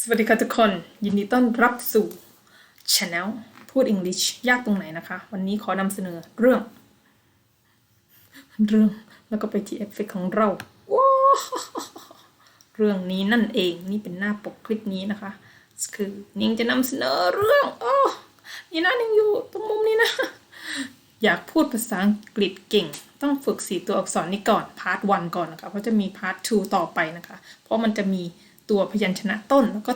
สวัสดีค่ะทุกคน ยินดีต้อนรับสู่ Channel พูด English ยากตรงไหนนะคะ วันนี้ขอนำเสนอเรื่อง เรื่องแล้วก็ไปที่เอฟเฟกของเราว้าเรื่องนี้นั่นเองนี่เป็นหน้าปกคลิปนี้นะคะ คือนิ่งจะนำเสนอเรื่องโอ้นี่นะนิ่งอยู่ตรงมุมนี้นะ อยากพูดภาษาอังกฤษเก่ง ต้องฝึกสี่ตัวอักษรนี้ก่อนพาร์ทวันก่อนนะคะ เพราะจะมีพาร์ท2ต่อไปนะคะ เพราะมันจะมี ตัวพยัญชนะต้น แล้วก็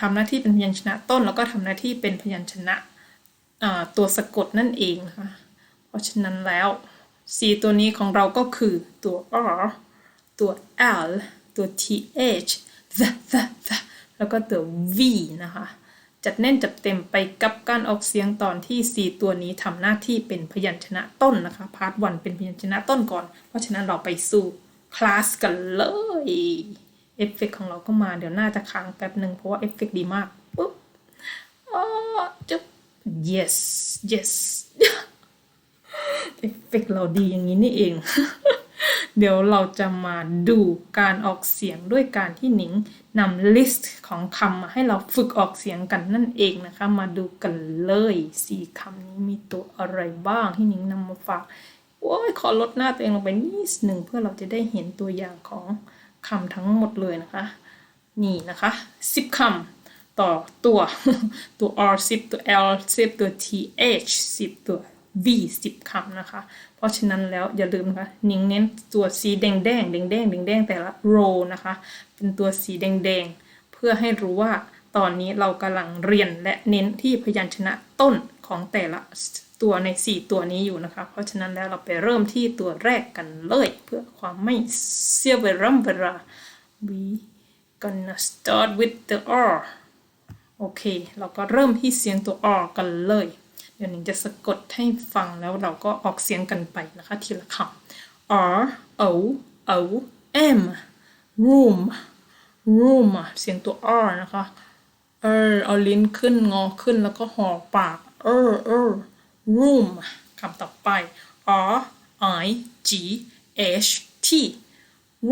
ทำหน้าที่เป็นพยัญชนะต้น แล้วก็ทำหน้าที่เป็นพยัญชนะตัวสะกดนั่นเองนะคะเพราะฉะนั้นแล้วสี่ตัวนี้ของเราก็คือตัว r ตัว l ตัว th the the the แล้วก็ตัว v นะคะ จัดแน่นจัดเต็มไปกับการออกเสียงตอนที่ 4 ตัวนี้ทำหน้าที่เป็นพยัญชนะต้นนะคะ พาร์ทวันเป็นพยัญชนะต้นก่อน เพราะฉะนั้นเราไปสู่คลาสกันเลย อฟเฟกต์ของเราก็มาเดี๋ยวน่าจะค้างแป๊บหนึ่งเพราะว่าเอฟเฟกต์ดีมากปุ๊บอ๋อจุ๊บ yes yes เอฟเฟกต์เราดีอย่างนี้นี่เอง เดี๋ยวเราจะมาดูการออกเสียงด้วยการที่หนิงนำลิสต์ของคำมาให้เราฝึกออกเสียงกันนั่นเองนะคะ มาดูกันเลยสี่คำนี้มีตัวอะไรบ้างที่หนิงนำมาฝากโอ้ยขอลดหน้าตัวเองลงไปนิดหนึ่งเพื่อเราจะได้เห็นตัวอย่างของ คำทั้งหมดเลยนะคะ นี่นะคะสิบคำต่อตัว ตัว R 10 ตัว L 10 ตัว TH 10 ตัว V 10คำนะคะ เพราะฉะนั้นแล้วอย่าลืมนะคะนิ่งเน้นตัวสีแดงแดงแดงแดงแดงแดงแต่ละ row นะคะ เป็นตัวสีแดงแดงเพื่อให้รู้ว่าตอนนี้เรากำลังเรียนและเน้นที่พยัญชนะต้นของแต่ละ ตัวใน 4 ตัวนี้อยู่นะคะ เพราะฉะนั้นแล้วเราไปเริ่มที่ตัวแรกกันเลย เพื่อความไม่เสียเวลาเวลา we gonna start with the R โอเค เราก็เริ่มที่เสียงตัว R กันเลย เดี๋ยวหนิงจะสะกดให้ฟังแล้วเราก็ออกเสียงกันไปนะคะ ทีละคำ R O O M room room เสียงตัว R นะคะ เออเอาลิ้นขึ้นงอขึ้นแล้วก็ห่อปาก เออเออ room คำต่อไป R I G H T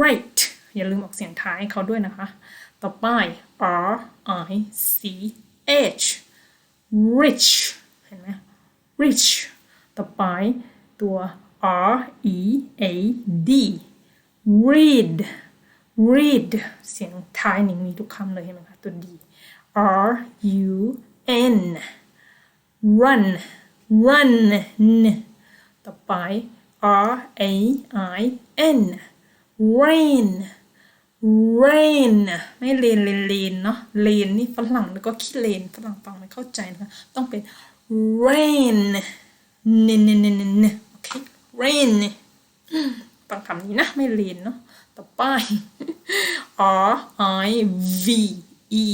right อย่าลืมออกเสียงท้ายให้เขาด้วยนะคะ ต่อไป R I C H rich เห็นไหม rich ต่อไปตัว R E A D read read เสียงท้ายหนิงมีทุกคำเลยเห็นไหมคะตัว D R U N run run ต่อไป R A I N rain rain ไม่เลนเลนเลนเนาะเลนนี่ฝรั่งแล้วก็ขี้เลนฝรั่งฟังไม่เข้าใจนะคะ ต้องเป็น rain เนเนเนเนนโอเค rain ฟังคำนี้นะ ไม่เลนเนาะต่อไป R I V E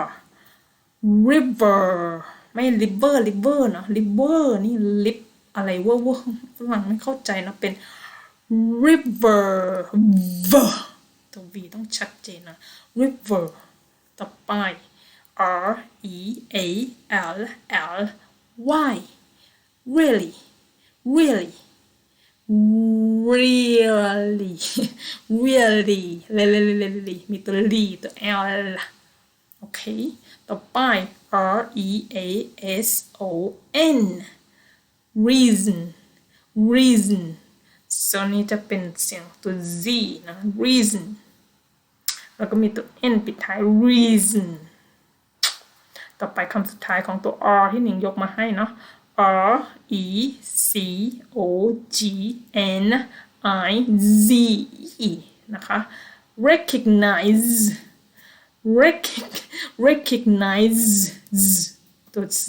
R river ไม่ลิเวอร์ลิเวอร์เนาะลิเวอร์นี่ลิปอะไรเวอร์เวอร์ฝรั่งไม่เข้าใจนะเป็น river ตัว v ต้องชัดเจนนะ river ต่อไป r e a l l y really really really really really มีตัว l ตัว l โอเค ต่อไป r e a s o n reason reason ส่วนนี้จะเป็นเสียงตัว z นะ reason แล้วก็มีตัว n ปิดท้าย reason ต่อไปคำสุดท้ายของตัว r ที่หนิงยกมาให้เนาะ r e c o g n i z e นะคะ recognize recognize ตัว c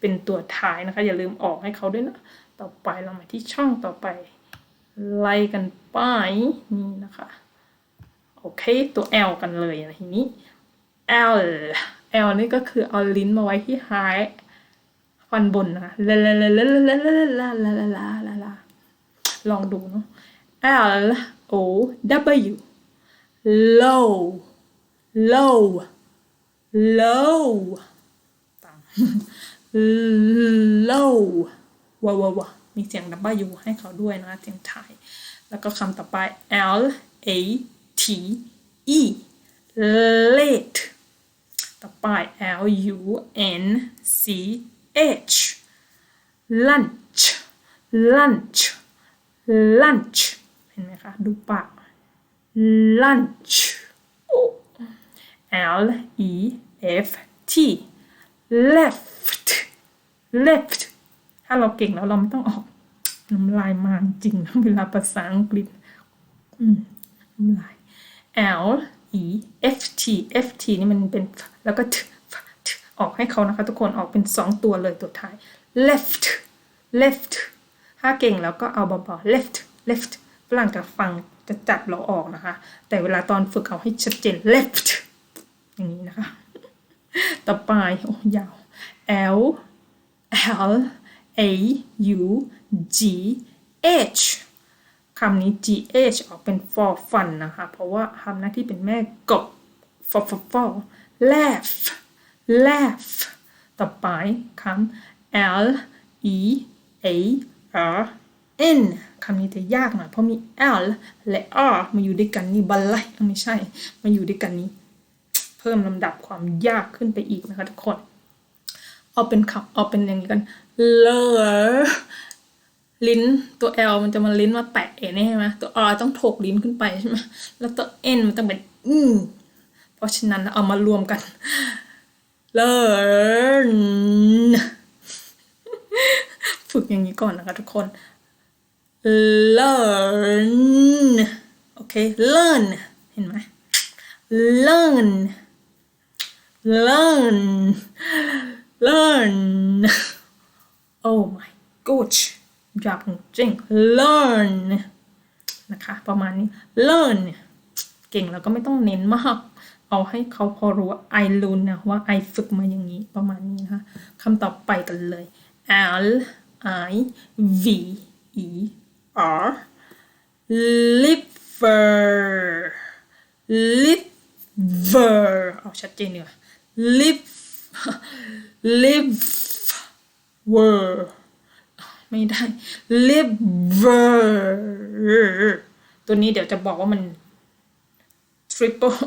เป็นตัวท้ายนะคะ อย่าลืมออกให้เขาด้วยนะ ต่อไปเรามาที่ช่องต่อไป ไล่กันไปนี่นะคะ โอเค ตัว L กันเลยนะทีนี้ L L นี่ก็คือเอาลิ้นมาไว้ที่ท้ายฟันบนนะคะลาลาลาลาลาลาลาลาลาลาลาลาลองดูเนาะ L O W low low low ต่ำ low ว้าวว้าวมีเสียง W ให้เขาด้วยนะเสียงไทย แล้วก็คำต่อไป L A T E late ต่อไป L U N C H lunch lunch lunch เห็นไหมคะ ดูปาก lunch L E F T left left ถ้าเราเก่งแล้วเราไม่ต้องออกน้ำลายมาจริงเวลาภาษาอังกฤษน้ำลาย L E F T F T นี่มันเป็นแล้วก็ t, t ออกให้เขานะคะทุกคนออกเป็นสองตัวเลยตัวท้าย left left ถ้าเก่งแล้วก็เอาเบาๆ left left ฝรั่งจะฟังจะจับเราออกนะคะ แต่เวลาตอนฝึกเอาให้ชัดเจน left อย่างนี้นะคะ ต่อไปโอ้ยาว L L A U G H คำนี้ gh ออกเป็น for fun นะคะ เพราะว่าทำหน้าที่เป็นแม่กบ for for for laugh laugh ต่อไปคำ l e a r n คำนี้จะยากหน่อยเพราะมี l และ r มาอยู่ด้วยกันนี่บัลไลไม่ใช่ มาอยู่ด้วยกันนี้ เพิ่มลำดับความยากขึ้นไปอีกนะคะทุกคน เอาเป็นคำเอาเป็นอย่างนี้กัน lear ลิ้นตัว L มันจะมาลิ้นมาแตะเองนี่ใช่ไหมตัว R ต้องถกลิ้นขึ้นไปใช่ไหมแล้วตัว N มันต้องเป็นอืมเพราะฉะนั้นเอามารวมกัน learn ฝึกอย่างนี้ก่อนนะคะทุกคน learn โอเค learn เห็นไหม learn learn learn oh my gosh อยากจริง learn นะคะประมาณนี้ learn เก่งแล้วก็ไม่ต้องเน้นมาก เอาให้เขาพอรู้ว่า I learn นะว่า I ฝึกมาอย่างนี้ประมาณนี้นะคะคำต่อไปกันเลย L I V E R liver liver เอาชัดเจนดีกว่า live live were ไม่ได้ liver ตัวนี้เดี๋ยวจะบอกว่ามัน triple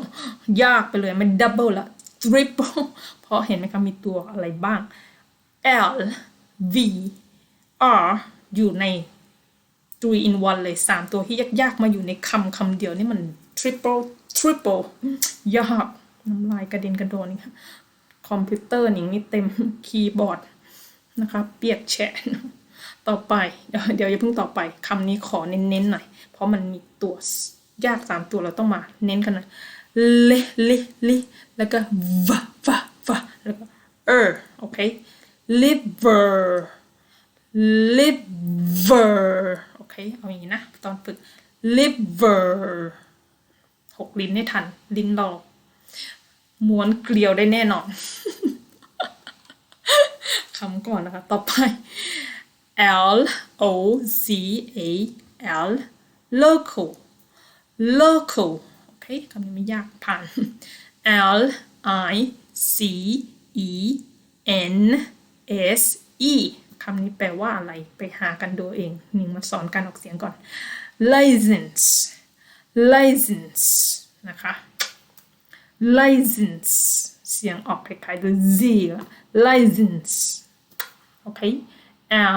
ยากไปเลยมัน double ละ triple เพราะเห็นไหมคะมีตัวอะไรบ้าง L V R อยู่ใน three in one เลยสามตัวที่ยากๆ มาอยู่ในคำคำเดียวนี่มัน triple triple ยาก น้ำลายกระเด็นกระโดนค่ะคอมพิวเตอร์หนิงนี่เต็มคีย์บอร์ดนะคะ เปียกแฉะต่อไปเดี๋ยวเดี๋ยวอย่าเพิ่งต่อไปคำนี้ขอเน้นๆหน่อย เพราะมันมีตัวยากสามตัวเราต้องมาเน้นกันนะเลเลเลแล้วก็วะวะวะแล้วก็เออโอเค liver liver โอเค เอาอย่างนี้นะ ตอนฝึก liver หกลิ้นให้ทัน ลิ้นเรา ม้วนเกลียวได้แน่นอนคำก่อนนะคะ ต่อไป L O C A L local local โอเคคำนี้ไม่ยากผ่าน L I C E N S E คำนี้แปลว่าอะไรไปหากันดูเองหนิงมาสอนการออกเสียงก่อน license license นะคะ license เสียงออกคล้ายๆด้ว z license โอเค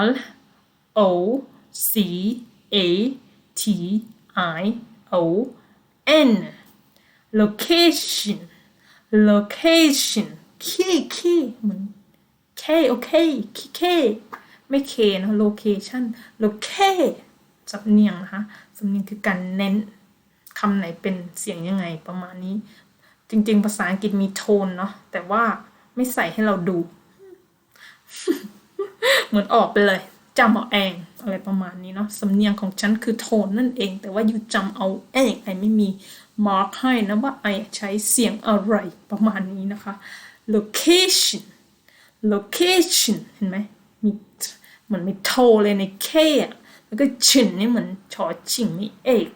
L O C A T I O N location location คีย์คีเหมือน K โอเคคีย์ K ไม่ K นะ location loc สำเนียงนะคะสำเนียงคือการเน้นคำไหนเป็นเสียงยังไงประมาณนี้ จริง ๆ ภาษาอังกฤษมีโทนเนาะแต่ว่าไม่ใส่ให้เราดู เหมือนออกไปเลยจำเอาเองอะไรประมาณนี้เนาะสำเนียงของฉันคือโทนนั่นเอง แต่ว่าอยู่จำเอาเองไอไม่มีมาร์กให้นะว่าไอใช้เสียงอะไรประมาณนี้นะคะ location location เห็นไหมมีเหมือนมีโทเลยใน K อะแล้วก็ชินนี่เหมือนชอชิงมีเอก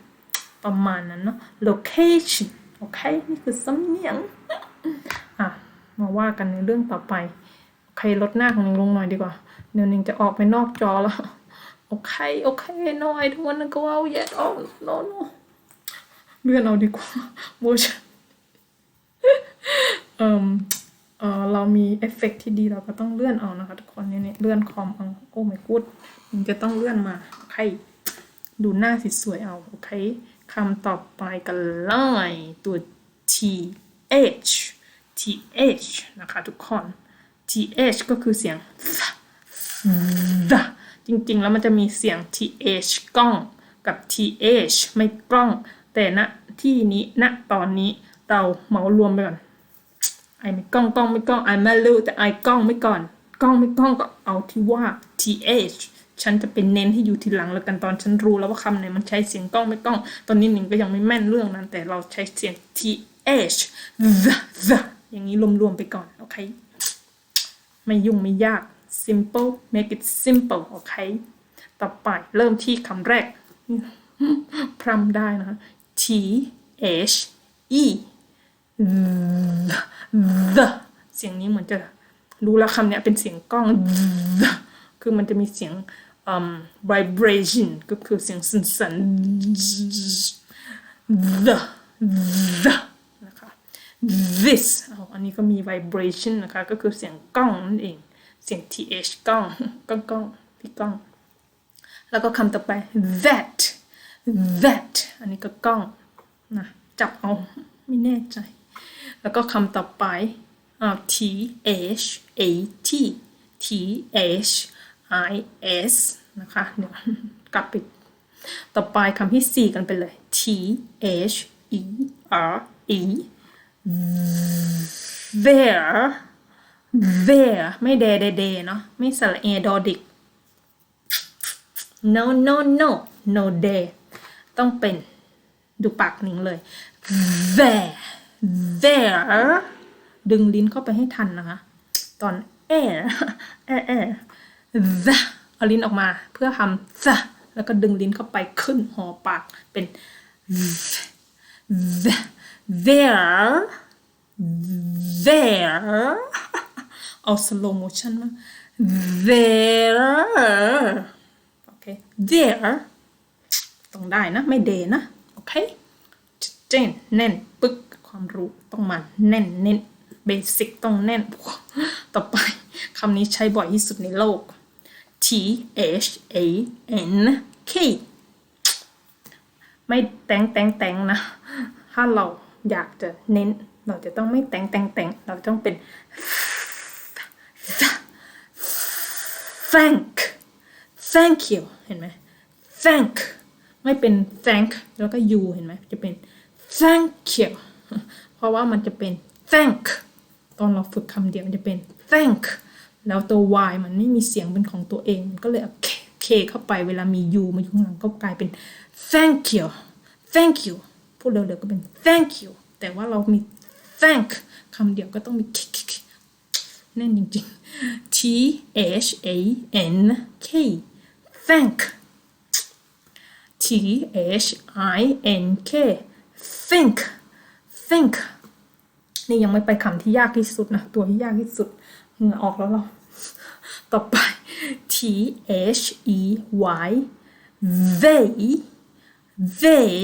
ประมาณนั้นเนาะ location โอเค นี่คือสำเนียง อะ มาว่ากันในเรื่องต่อไป โอเค ลดหน้าของนิงลงหน่อยดีกว่า เดี๋ยวนิงจะออกไปนอกจอแล้ว โอเค โอเค no I don't wanna go out yet oh no no เลื่อนเอาดีกว่าโมชั่นเออเออเรามีเอฟเฟกต์ที่ดีเราก็ต้องเลื่อนเอานะคะทุกคนเนี่ยเนี่ยเลื่อนคอมเอาโอ้ไม่กูดมันจะต้องเลื่อนมาใคดูหน้าสวยๆเอา โอเค คำต่อไปกันเลยตัว T H T H นะคะทุกคน T H ก็คือเสียงจริงๆ แล้วมันจะมีเสียง th กล้องกับ th ไม่กล้อง แต่ณที่นี้ณตอนนี้เราเหมารวมไปก่อนไอไม่กล้องกล้องไม่กล้องไอไม่รู้แต่ไอกล้องไม่ก่อน กล้องไม่กล้องก็เอาที่ว่า th ฉันจะเป็นเน้นให้อยู่ทีหลังแล้วกันตอนฉันรู้แล้วว่าคำไหนมันใช้เสียงกล้องไม่กล้อง ตอนนี้หนิงก็ยังไม่แม่นเรื่องนั้น แต่เราใช้เสียง th the the อย่างนี้รวมๆไปก่อน โอเค ไม่ยุ่งไม่ยาก simple make it simple โอเค ต่อไปเริ่มที่คำแรก พรำได้นะ T H E the เสียงนี้เหมือนจะรู้แล้วคำเนี้ยเป็นเสียงกล้อง คือมันจะมีเสียง vibration ก็คือเสียงสั่นๆ the the นะคะ this อ,อันนี้ก็มี vibration นะคะ ก็คือเสียงกล้องนั่นเอง เสียง th กล้องกล้องก้องที่กล้อง แล้วก็คำต่อไป that that อันนี้ก็กล้องนะจับเอาไม่แน่ใจ แล้วก็คำต่อไปอ่า t h a t t h i s นะคะเดี๋ยวกลับไปต่อไปคำที่สี่กันไปเลย t h e r e there there ไม่เดเดเดเนาะไม่สระเอดอดิก no no no no day ต้องเป็นดูปากหนิงเลย there there ดึงลิ้นเข้าไปให้ทันนะคะ ตอน air air air the เอาลิ้นออกมา เพื่อทำ the แล้วก็ดึงลิ้นเข้าไปขึ้นหอปากเป็น the there there เอา slow motion มา there โอเค there ต้องได้นะ ไม่เดนะ โอเคเจนแน่น ปึกความรู้ต้องมันแน่นเน้นเบสิกต้องแน่น ต่อไปคำนี้ใช้บ่อยที่สุดในโลก T H A N K ไม่แตงแตงแตงนะ ถ้าเราอยากจะเน้น เราจะต้องไม่แตงแตงแตงเราต้องเป็น thank thank you เห็นไหม thank ไม่เป็น thank แล้วก็ you เห็นไหมจะเป็น thank you เพราะว่ามันจะเป็น thank ตอนเราฝึกคำเดียวมันจะเป็น thank แล้วตัว y มันไม่มีเสียงเป็นของตัวเอง มันก็เลยเอา k เข้าไปเวลามี u มาอยู่ข้างหลังก็กลายเป็น thank you thank you พูดเร็วๆก็เป็น thank you แต่ว่าเรามี thank คำเดียวก็ต้องมี k k k แน่นจริงๆ T H A N K thank T H I N K think think นี่ยังไม่ไปคำที่ยากที่สุดนะ ตัวที่ยากที่สุด เหงื่อออกแล้วเรา ต่อไป T H E Y they they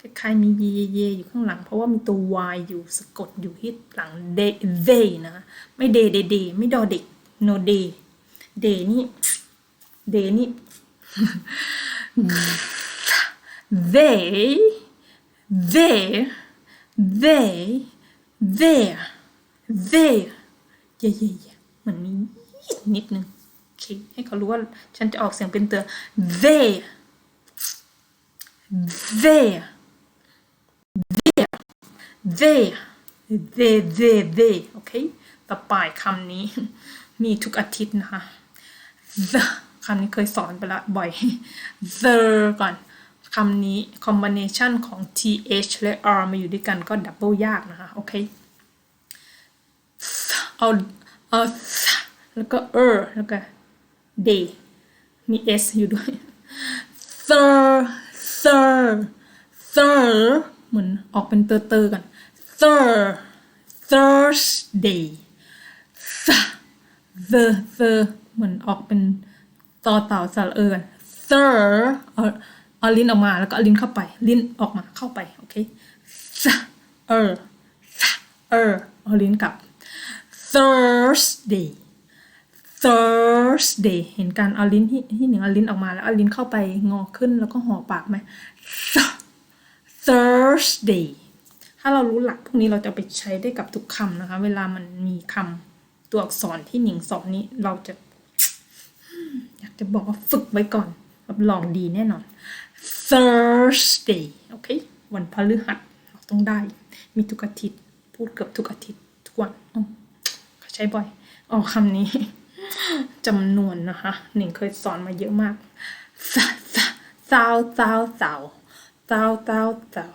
คล้ายๆมีเยเยอยู่ข้างหลัง เพราะว่ามีตัว y อยู่สะกดอยู่ที่หลัง they นะไม่เดเดเดไม่ดอเด็ก no day day นี่ day นี่ they they they there there ย่เย่เย่เหมือนมีนิดนึงโอเคให้เขารู้ว่าฉันจะออกเสียงเป็นเตือ there there there there there there there โอเคต่อไปคำนี้ มีทุกอาทิตย์นะคะ the คำนี้เคยสอนไปละบ่อย the ก่อนคำนี้ combination ของ th และ r มาอยู่ด้วยกันก็ดับเบิลยากนะคะ โอเค เอาเอาแล้วก็ er แล้วก็ day มี s อยู่ด้วย thir thir thir เหมือนออกเป็นเตอร์เตอร์กัน thir Thursday the the เหมือนออกเป็นต่อเต่าสระเอิญ thir เอาเอาลิ้นออกมาแล้วก็ลิ้นเข้าไป ลิ้นออกมาเข้าไป โอเค th er เออเอาลิ้นกลับ Thursday Thursday เห็นการเอาลิ้นที่ที่หนึ่งเอาลิ้นออกมาแล้วเอาลิ้นเข้าไปงอขึ้นแล้วก็ห่อปากไหม Thursday ถ้าเรารู้หลักพวกนี้เราจะไปใช้ได้กับทุกคำนะคะ เวลามันมีคำตัวอักษรที่หนิงสอนนี้เราจะ อยากจะบอกว่าฝึกไว้ก่อนรับรองดีแน่นอน Thursday โอเค วันพฤหัสเราต้องได้ มีทุกอาทิตย์ พูดเกือบทุกอาทิตย์ทุกวันอ๋อ ใช้บ่อยอ๋อคำนี้จำนวนนะคะ หนิงเคยสอนมาเยอะมาก thou thou thou thou thou thou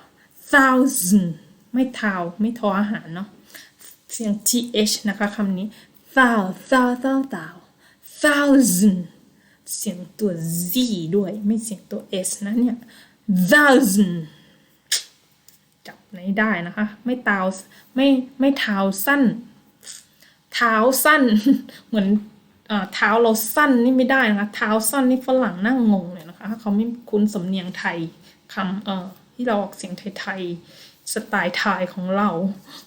thousand ไม่ทาวไม่ทออาหารเนาะเสียง th นะคะคำนี้ thou thou thou thou thousand เสียงตัว z ด้วยไม่เสียงตัว s นะเนี่ย thousand จับไหนได้นะคะ ไม่ตาวไม่ไม่เท้าสั้น เท้าสั้น เหมือนเท้าเราสั้นนี่ไม่ได้นะคะเท้าสั้นนี่ฝรั่งนั่งงงเลยนะคะถ้าเขาไม่คุ้นสำเนียงไทยคำเออที่เราออกเสียงไทยๆสไตล์ไทยของเรา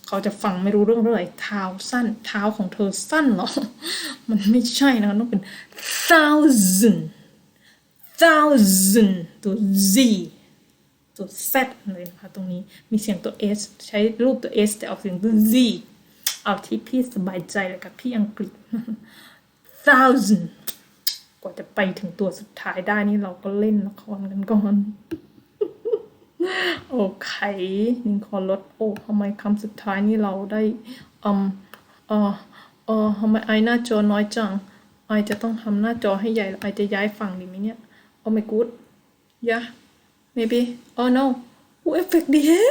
เขาจะฟังไม่รู้เรื่องเลยเท้าสั้น เท้าของเธอสั้นเหรอ มันไม่ใช่นะคะต้องเป็น thousand thousand ตัว z ตัว z เลยนะคะตรงนี้มีเสียงตัว s ใช้รูปตัว s แต่ออกเสียงตัว z เอาที่พี่สบายใจเลยกับพี่อังกฤษ thousand กว่าจะไปถึงตัวสุดท้ายได้นี่เราก็เล่นละครกันก่อน โอเคนิงขอลดโอ้ทำไมคำสุดท้ายนี่เราได้อืมเออเออทำไมไอหน้าจอน้อยจัง ไอจะต้องทำหน้าจอให้ใหญ่ไอจะย้ายฝั่งดีไหมเนี่ย โอ้ my good yeah maybe oh no อู้เอฟเฟกต์ดีฮะ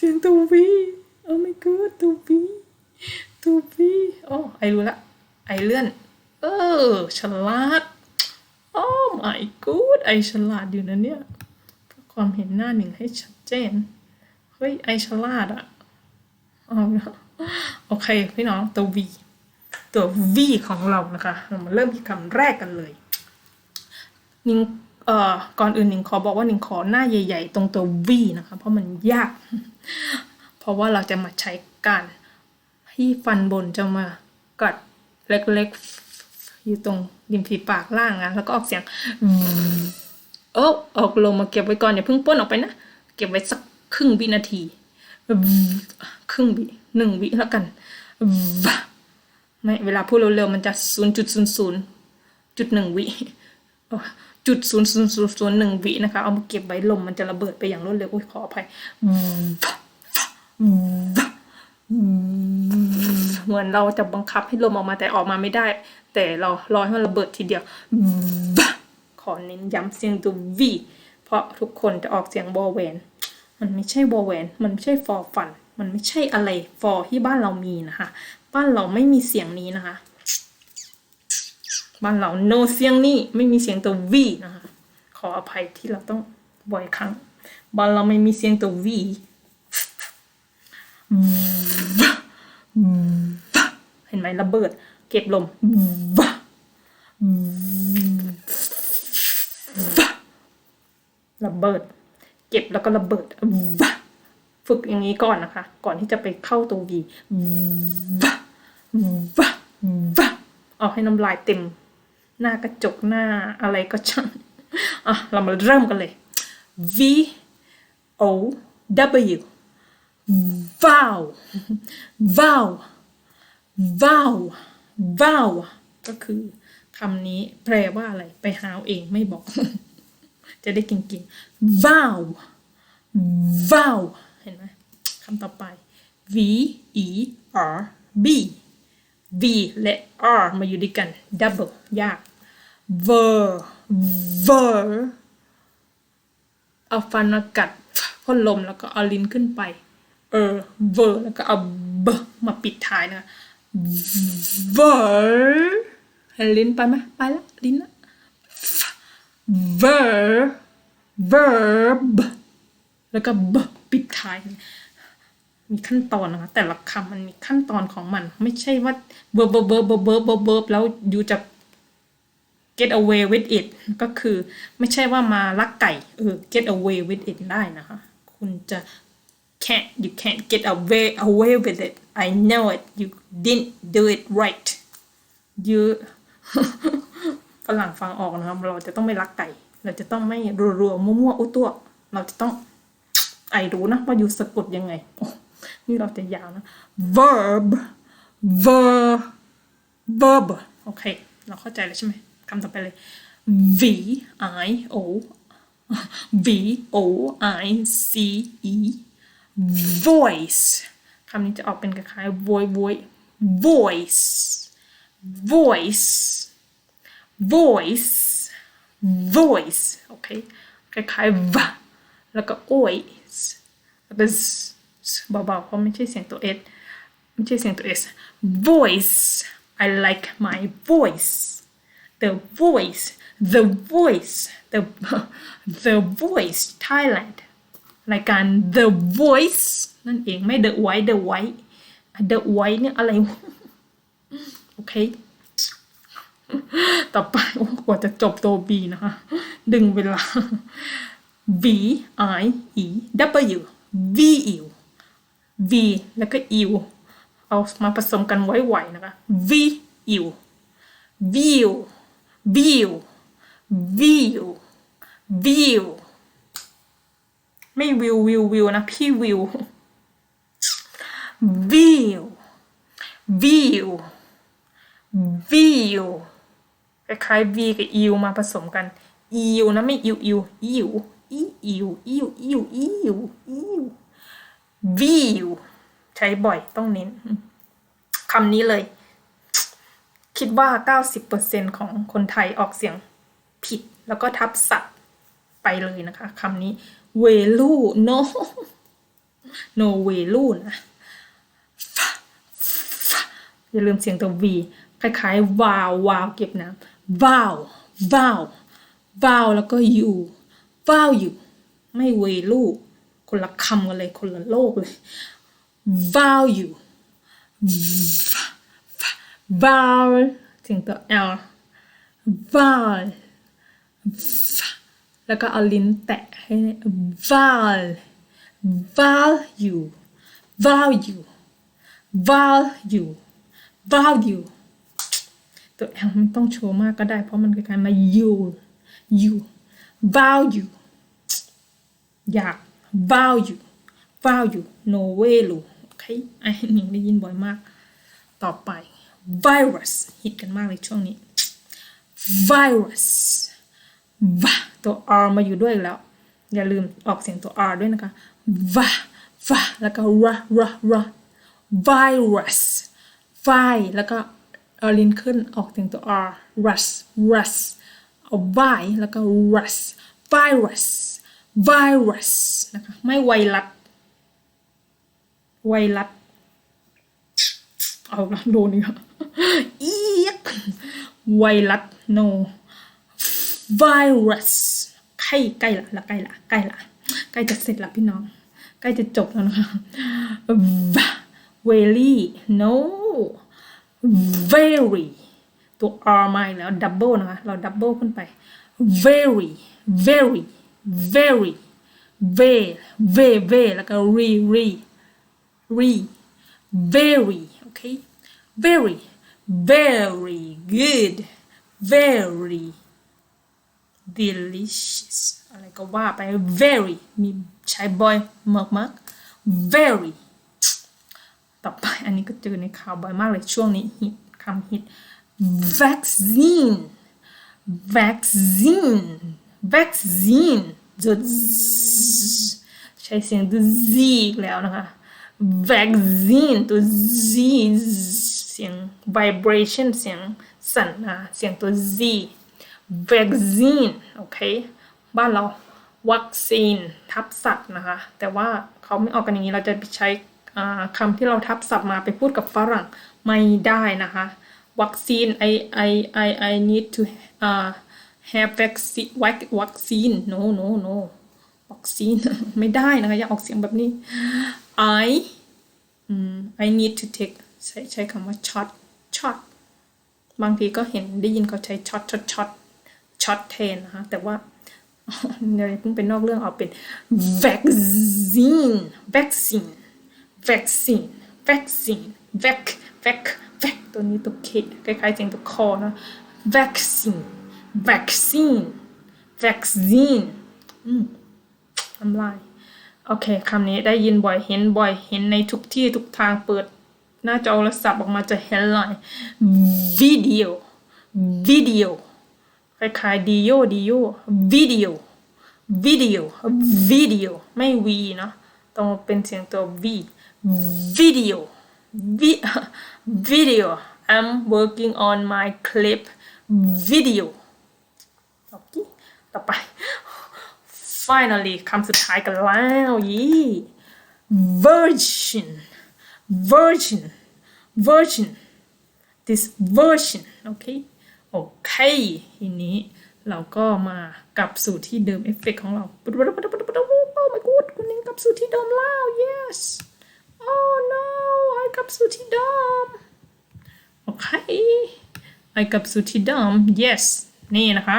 เสียงตัววีโอ้ my god ตัววีตัววีโอ้ไอรู้ละ ไอเลื่อน เออ ฉลาด โอ้ my god ไอฉลาดอยู่นะเนี่ยเพื่อความเห็นหน้าหนึ่งให้ชัดเจน เฮ้ย ไอฉลาดอะเอาโอเค พี่น้องตัว V ตัว V ของเรานะคะ เรามาเริ่มที่คำแรกกันเลย นิง เอ่อก่อนอื่นหนิงขอบอกว่าหนิงขอหน้าใหญ่ ๆ ตรงตัว V นะคะ เพราะมันยาก เพราะว่าเราจะมาใช้การที่ฟันบนจะมากัดเล็กๆ อยู่ตรงริมฝีปากล่างนะแล้วก็ออกเสียงโอ้ออกลงมาเก็บไว้ก่อนอย่าเพิ่งป้นออกไปนะ เก็บไว้สักครึ่งวินาทีครึ่งวิหนึ่งวิแล้วกันไม่เวลาพูดเร็วๆมันจะศูนย์จุดศูนย์ศูนย์จุดหนึ่งวิ จุดศูนย์ศูนย์ศูนย์ศูนย์หนึ่งวินะคะ เอามาเก็บไว้ลมมันจะระเบิดไปอย่างรวดเร็วอุ้ยขออภัยเหมือนเราจะบังคับให้ลมออกมาแต่ออกมาไม่ได้ แต่เรารอให้มันระเบิดทีเดียวขอเน้นย้ำเสียงตัว V เพราะทุกคนจะออกเสียงวอลแวน มันไม่ใช่วอลแวน มันไม่ใช่ฟอร์ฟัน มันไม่ใช่อะไรฟอร์ที่บ้านเรามีนะคะ บ้านเราไม่มีเสียงนี้นะคะ บ้านเรา no เสียงนี้ไม่มีเสียงตัว V นะคะขออภัยที่เราต้องบ่อยครั้งบ้านเราไม่มีเสียงตัว V เห็นไหมระเบิด เก็บลมระเบิด เก็บแล้วก็ระเบิดฝึกอย่างนี้ก่อนนะคะ ก่อนที่จะไปเข้าตัววีเอาให้น้ำลายเต็ม หน้ากระจกหน้าอะไรก็ช่างอะเรามาเริ่มกันเลย V O W vow vow vow vow ก็คือคำนี้แปลว่าอะไร ไปหาเอาเองไม่บอก จะได้เก่งๆ vow vow เห็นไหมคำต่อไป v e r b v และ r มาอยู่ด้วยกัน double ยาก ver ver เอาฟันมากัดพ่นลมแล้วก็เอาลิ้นขึ้นไป เออ ver แล้วก็เอา b มาปิดท้ายนะ ver ให้ลิ้นไปไหมไปแล้วลิ้นละ ver verb แล้วก็ b ปิดท้าย มีขั้นตอนนะคะ แต่ละคำมันมีขั้นตอนของมัน ไม่ใช่ว่า verb verb verb verb verb verb แล้วอยู่จะ get away with it ก็คือไม่ใช่ว่ามาลักไก่เออ get away with it ได้นะคะ คุณจะ can't you can't get away away with it I know it you didn't do it right you ฝรั่งฟังออกนะครับ เราจะต้องไม่รักไก่ เราจะต้องไม่รัวๆมั่วๆ อุตัว เราจะต้อง ไอรู้นะว่าอยู่สะกดยังไง นี่เราจะยาวนะ verb verb verb โอเค เราเข้าใจแล้วใช่ไหม คำต่อไปเลย v i o v o i c e voice คำนี้จะออกเป็นคล้ายๆ voice voice voice voice voice voice โอเคคล้ายๆ v แล้วก็ voice แล้วก็ z เบาๆเพราะไม่ใช่เสียงตัว s ไม่ใช่เสียงตัว s voice I like my voice the voice the voice the the voice Thailand รายการ the voice นั่นเองไม่ the white the white the white เนี่ยอะไรโอเค ต่อไปโอ้กว่าจะจบตัว B นะคะ ดึงเวลา V I E W V U V แล้วก็ U เอามาผสมกันไว้ไหวนะคะ V U View View View View ไม่วิววิววิวนะ พี่วิว View View View คล้ายๆ V กับ U มาผสมกัน u นะไม่ U U EU u u u u u View ใช้บ่อยต้องเน้นคำนี้เลย คิดว่า 90%ของคนไทยออกเสียงผิด แล้วก็ทับศัพท์ไปเลยนะคะคำนี้เวลู no no เวลูนะอย่าลืมเสียงตัว V คล้ายๆวาววาวเก็บน้ำ vowel vowel vowel แล้วก็ u value ไม่เวลูคนละคำกันเลย คนละโลกเลย value vowel เสียงตัว l vowel แล้วก็เอาลิ้นแตะให้ vowel value value value value ตัว L ไม่ต้องโชว์มากก็ได้ เพราะมันคล้ายๆมา you you value อยาก value value no value โอเคไอ้หนิงได้ยินบ่อยมาก ต่อไป virus ฮิตกันมากเลยช่วงนี้ virus วะตัว R มาอยู่ด้วยแล้ว อย่าลืมออกเสียงตัว R ด้วยนะคะวะวะแล้วก็ระระระ virus ไฟแล้วก็เอาลิ้นขึ้นออกเสียงตัว R rus rus เอา y แล้วก็ rus virus virus นะคะไม่ไวรัสไวรัส เอาละโดนอีกอีกไวรัส no virus ใกล้ใกล้ละละใกล้ละใกล้ละใกล้จะเสร็จละพี่น้อง ใกล้จะจบแล้วนะคะ very no very ตัว r มาอีกแล้ว double นะคะ เรา double ขึ้นไป very very very very very very แล้วก็ re re re very โอเค very very good very delicious อะไรก็ว่าไป very มีใช้บ่อยมากมากๆ very ต่อไปอันนี้ก็เจอในข่าวบ่อยมากเลยช่วงนี้ฮิตคำฮิต vaccine vaccine vaccine จะใช้เสียงตัว z อีกแล้วนะคะ vaccine ตัว z เสียง vibration เสียงสั่นนะเสียงตัว z vaccine โอเค บ้านเราวัคซีนทับศัพท์นะคะ แต่ว่าเขาไม่ออกกันอย่างนี้เราจะไปใช้คำที่เราทับศัพท์มาไปพูดกับฝรั่งไม่ได้นะคะ วัคซีน I I I I need to uh, have vaccine vaccine no no no วัคซีนไม่ได้นะคะ อย่าออกเสียงแบบนี้ I I need to take ใช้ใช้คำว่า shot shot บางทีก็เห็นได้ยินเขาใช้ช็อตช็อตช็อตช็อตแทนนะคะแต่ว่าเดี๋ยวเพิ่งเป็นนอกเรื่องเอาเป็น vaccine vaccine vaccine vaccine vac vac vac ตัวนี้ตัวเคคล้ายๆเสียงตัวคอนะ vaccine vaccine vaccine อืมทำลาย โอเคคำนี้ได้ยินบ่อยเห็นบ่อยเห็นในทุกที่ทุกทางเปิด หน้าจอโทรศัพท์ออกมาจะเห็นเลย video video คล้ายๆ dio dio video video video ไม่ v เนอะต้องเป็นเสียงตัว v video vi- video I'm working on my clip video โอเคต่อไป finally คำสุดท้ายกันแล้วยี่ virgin virgin virgin this version โอเค โอเค ทีนี้เราก็มากลับสู่ที่เดิมเอฟเฟกของเราโอ้ my god คุณนิ้งกลับสู่ที่เดิมแล้ว yes oh no ไอ้กลับสู่ที่เดิม โอเคไอ้กลับสู่ที่เดิม yes นี่นะคะ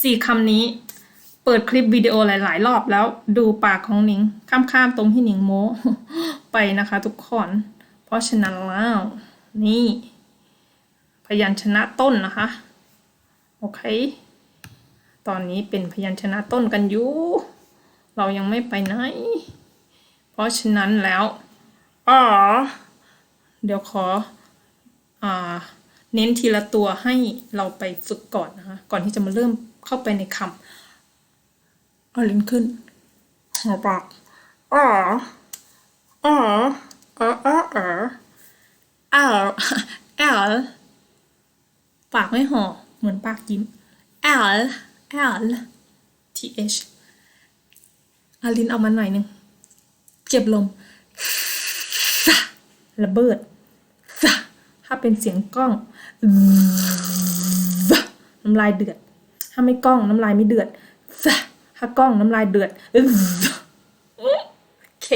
สี่คำนี้ เปิดคลิปวิดีโอหลาย ๆ รอบแล้วดูปากของหนิง ข้ามๆตรงที่หนิงโม้ไปนะคะทุกคน เพราะฉะนั้นแล้วนี่ พยัญชนะต้นนะคะ โอเค ตอนนี้เป็นพยัญชนะต้นกันอยู่ เรายังไม่ไปไหน เพราะฉะนั้นแล้วอ๋อเดี๋ยวขออ่าเน้นทีละตัวให้เราไปฝึกก่อนนะคะ ก่อนที่จะมาเริ่มเข้าไปในคำ เอาลิ้นขึ้นหัวปากอ๋ออ๋อออเออเออเอลเอลปากไม่ห่อเหมือนปากยิ้ม L L T H เอาลิ้นเอามาหน่อยหนึง เก็บลมระเบิด ถ้าเป็นเสียงกล้องน้ำลายเดือด ถ้าไม่กล้องน้ำลายไม่เดือด ถ้ากล้องน้ำลายเดือดโอเค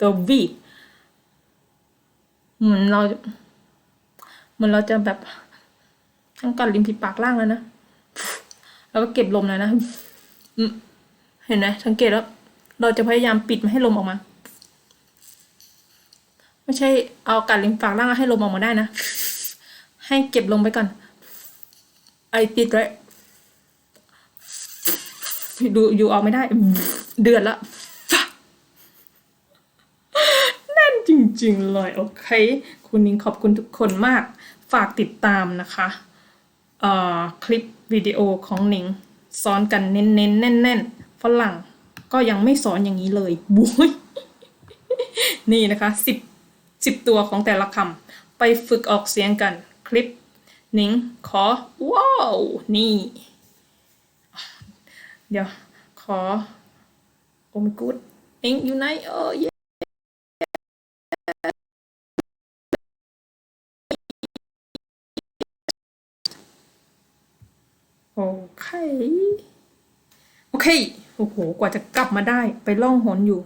ตัว V เหมือนเราเหมือนเราจะแบบทั้งกัดริมฝีปากล่างแล้วนะ แล้วก็เก็บลมแล้วนะเห็นไหมสังเกตแล้ว เราจะพยายามปิดไม่ให้ลมออกมา ไม่ใช่เอากัดริมปากล่างให้ลมออกมาได้นะ ให้เก็บลมไปก่อนไอติ ดูอยู่ออกไม่ได้ เดือดละแน่นจริง ๆ เลย โอเค คุณนิ้งขอบคุณทุกคนมาก ฝากติดตามนะคะเอ่อคลิปวิดีโอของหนิงสอนกันเน้นๆ แน่นๆ ฝรั่งก็ยังไม่สอนอย่างนี้เลยบุ้ยนี่นะคะสิบสิบตัวของแต่ละคำไปฝึกออกเสียงกันคลิปหนิงขอว้าวนี่ เดี๋ยว ขอโอมกุดหนิงอยู่ไหนเออเยโอเค โอเค โอ้โห กว่าจะกลับมาได้ไปล่องหนอยู่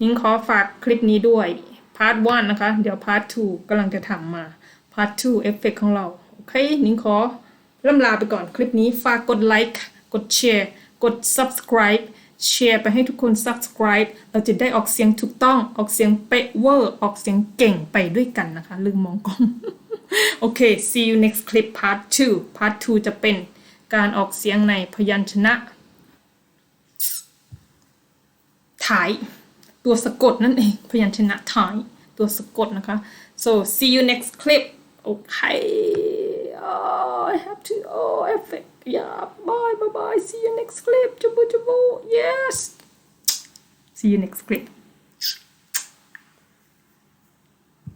นิ้งขอฝากคลิปนี้ด้วย พาร์ท1นะคะ เดี๋ยวพาร์ท2กำลังจะทำมา พาร์ท2เอฟเฟกของเรา โอเค นิ้งขอล่ำลาไปก่อนคลิปนี้ฝากกดไลค์ กดแชร์กด subscribe แชร์ไปให้ทุกคน subscribe เราจะได้ออกเสียงถูกต้องออกเสียงเป๊ะเวอร์ออกเสียงเก่งไปด้วยกันนะคะ ลืมมองกล้องโอเค see you next clip part 2 part 2 จะเป็นการออกเสียงในพยัญชนะท้ายตัวสะกดนั่นเอง พยัญชนะท้ายตัวสะกดนะคะ so see you next clip okay oh, I have to oh effect yeah, bye, bye, bye. See you next clip. Chubu, chubu. Yes. See you next clip.